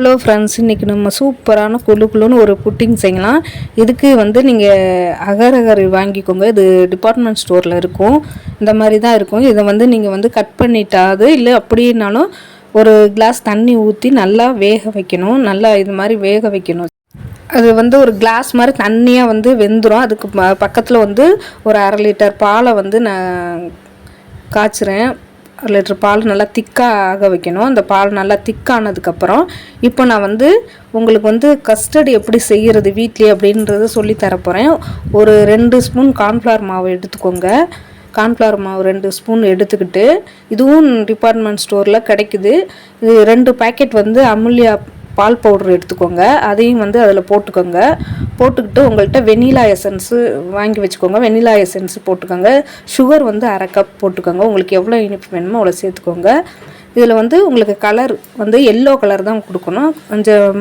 Hello friends இன்றைக்கி நம்ம சூப்பரான குழு குழுன்னு ஒரு புட்டிங் செய்யலாம். இதுக்கு வந்து நீங்கள் அகர் அகர் வாங்கிக்கோங்க. இது டிபார்ட்மெண்ட் ஸ்டோரில் இருக்கும். இந்த மாதிரி தான் இருக்கும். இதை வந்து நீங்கள் வந்து கட் பண்ணிட்டாது இல்லை அப்படின்னாலும் ஒரு கிளாஸ் தண்ணி ஊற்றி நல்லா வேக வைக்கணும். நல்லா இது மாதிரி வேக வைக்கணும். அது வந்து ஒரு கிளாஸ் மாதிரி தண்ணியாக வந்து வெந்துடும் அதுக்கு ப பக்கத்தில் வந்து ஒரு அரை லிட்டர் பாலை வந்து நான் காய்ச்சுறேன். லிட்டர் பால் நல்லா திக்காக ஆக வைக்கணும். அந்த பால் நல்லா திக்கானதுக்கப்புறம் இப்போ நான் வந்து உங்களுக்கு வந்து கஸ்டர்டு எப்படி செய்கிறது வீட்லேயே அப்படின்றத சொல்லி தரப்போகிறேன் ஒரு ரெண்டு ஸ்பூன் கார்ன்ஃப்ளவர் மாவு எடுத்துக்கோங்க. கார்ன்ஃப்ளவர் மாவு ரெண்டு ஸ்பூன் எடுத்துக்கிட்டு இதுவும் டிபார்ட்மெண்ட் ஸ்டோரில் கிடைக்குது. இது ரெண்டு பேக்கெட் வந்து அமுல்யா பால் பவுடர் எடுத்துக்கோங்க. அதையும் வந்து அதில் போட்டுக்கோங்க. போட்டுக்கிட்டு உங்கள்கிட்ட வெனிலா எசன்ஸு வாங்கி வச்சுக்கோங்க. வெனிலா எசன்ஸ் போட்டுக்கோங்க. சுகர் வந்து அரை கப் போட்டுக்கோங்க. உங்களுக்கு எவ்வளோ இனிப்பு வேணுமோ அவ்வளோ சேர்த்துக்கோங்க. இதில் வந்து உங்களுக்கு கலர் வந்து எல்லோ கலர் தான் கொடுக்கணும். கொஞ்சம்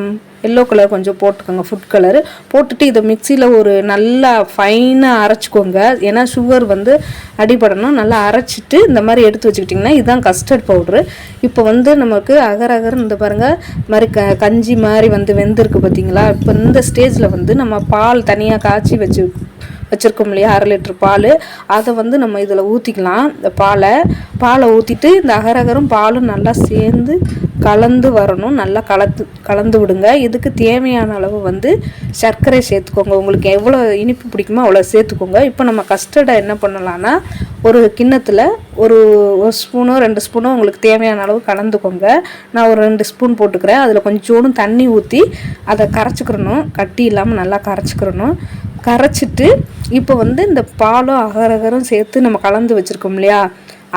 எல்லோ கலர் கொஞ்சம் போட்டுக்கோங்க ஃபுட் கலர் போட்டுட்டு இதை மிக்சியில் ஒரு நல்லா ஃபைனாக அரைச்சிக்கோங்க. ஏன்னா சுகர் வந்து அடிபடணும். நல்லா அரைச்சிட்டு இந்த மாதிரி எடுத்து வச்சுக்கிட்டிங்கன்னா இதுதான் கஸ்டர்ட் பவுட்ரு இப்போ வந்து நமக்கு அகர் அகர் இந்த பாருங்கள் மாதிரி க கஞ்சி மாதிரி வந்து வெந்திருக்கு பார்த்தீங்களா? இப்போ இந்த ஸ்டேஜில் வந்து நம்ம பால் தனியாக காய்ச்சி வச்சு வச்சுருக்கோம் இல்லையா? அரை லிட்ரு பால். அதை வந்து நம்ம இதில் ஊற்றிக்கலாம் இந்த பாலை பாலை ஊற்றிட்டு இந்த அகரகரும் பாலும் நல்லா சேர்ந்து கலந்து வரணும். நல்லா கலந்து கலந்து விடுங்க. இதுக்கு தேவையான அளவு வந்து சர்க்கரை சேர்த்துக்கோங்க. உங்களுக்கு எவ்வளோ இனிப்பு பிடிக்குமோ அவ்வளோ சேர்த்துக்கோங்க. இப்போ நம்ம கஸ்டர்டை என்ன பண்ணலான்னா ஒரு கிண்ணத்தில் ஒரு ஒரு ஸ்பூனோ ரெண்டு ஸ்பூனோ உங்களுக்கு தேவையான அளவு கலந்துக்கோங்க. நான் ஒரு ரெண்டு ஸ்பூன் போட்டுக்கிறேன். அதில் கொஞ்சோண்டு தண்ணி ஊற்றி அதை கரைச்சிக்கிறணும். கட்டி இல்லாமல் நல்லா கரைச்சிக்கிறணும். கரைச்சிட்டு இப்போ வந்து இந்த பாலும் அகரகரும் சேர்த்து நம்ம கலந்து வச்சுருக்கோம் இல்லையா?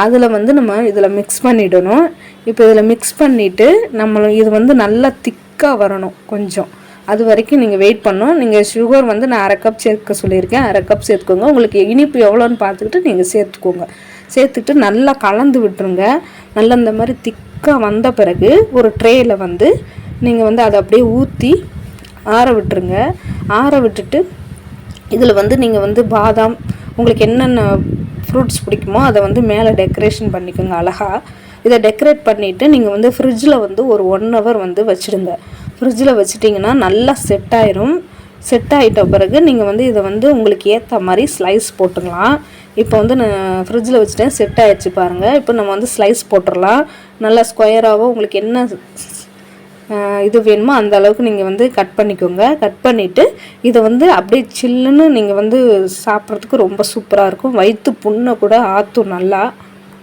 அதில் வந்து நம்ம இதில் மிக்ஸ் பண்ணிடணும். இப்போ இதில் மிக்ஸ் பண்ணிவிட்டு நம்ம இது வந்து நல்லா திக்காக வரணும் கொஞ்சம். அது வரைக்கும் நீங்கள் வெயிட் பண்ணணும். நீங்கள் சுகர் வந்து நான் அரை கப் சேர்க்க சொல்லியிருக்கேன். அரை கப் சேர்த்துக்கோங்க. உங்களுக்கு இனிப்பு எவ்வளோன்னு பார்த்துக்கிட்டு நீங்கள் சேர்த்துக்கோங்க. சேர்த்துட்டு நல்லா கலந்து விட்டுருங்க. நல்லா இந்த மாதிரி திக்காக வந்த பிறகு ஒரு ட்ரேயில் வந்து நீங்கள் வந்து அதை அப்படியே ஊற்றி ஆற விட்டுருங்க. ஆற விட்டுட்டு இதில் வந்து நீங்கள் வந்து பாதாம் உங்களுக்கு என்னென்ன ஃப்ரூட்ஸ் பிடிக்குமோ அதை வந்து மேலே டெக்கரேஷன் பண்ணிக்கோங்க அழகாக இதை டெக்கரேட் பண்ணிவிட்டு நீங்கள் வந்து ஃப்ரிட்ஜில் வந்து ஒரு ஒன் ஹவர் வந்து வச்சுடுங்க. ஃப்ரிட்ஜில் வச்சுட்டிங்கன்னா நல்லா செட் ஆயிரும். செட் ஆகிட்ட பிறகு நீங்கள் வந்து இதை வந்து உங்களுக்கு ஏற்ற மாதிரி ஸ்லைஸ் போட்டுக்கலாம். இப்போ வந்து நான் ஃப்ரிட்ஜில் வச்சுட்டேன் செட் ஆகிடுச்சு பாருங்கள் இப்போ நம்ம வந்து ஸ்லைஸ் போட்டுடலாம். நல்லா ஸ்கொயராகவோ உங்களுக்கு என்ன இது வேணுமோ? அந்த அளவுக்கு நீங்கள் வந்து கட் பண்ணிக்கோங்க. கட் பண்ணிவிட்டு இதை வந்து அப்படியே சில்லுன்னு நீங்கள் வந்து சாப்பிட்றதுக்கு ரொம்ப சூப்பராக இருக்கும். வயிற்று புண்ணை கூட ஆற்றும் நல்லா.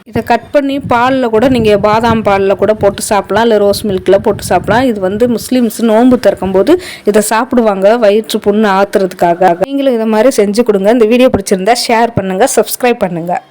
இதை கட் பண்ணி பாலில் கூட நீங்கள் பாதாம் பாலில் கூட போட்டு சாப்பிட்லாம். இல்லை ரோஸ் மில்கில் போட்டு சாப்பிட்லாம். இது வந்து முஸ்லீம்ஸ் நோன்பு திறக்கும் போது இதை சாப்பிடுவாங்க வயிற்று புண்ணு ஆற்றுறதுக்காக நீங்களும் இதை மாதிரி செஞ்சு கொடுங்க. இந்த வீடியோ பிடிச்சிருந்தா ஷேர் பண்ணுங்கள் சப்ஸ்கிரைப் பண்ணுங்கள்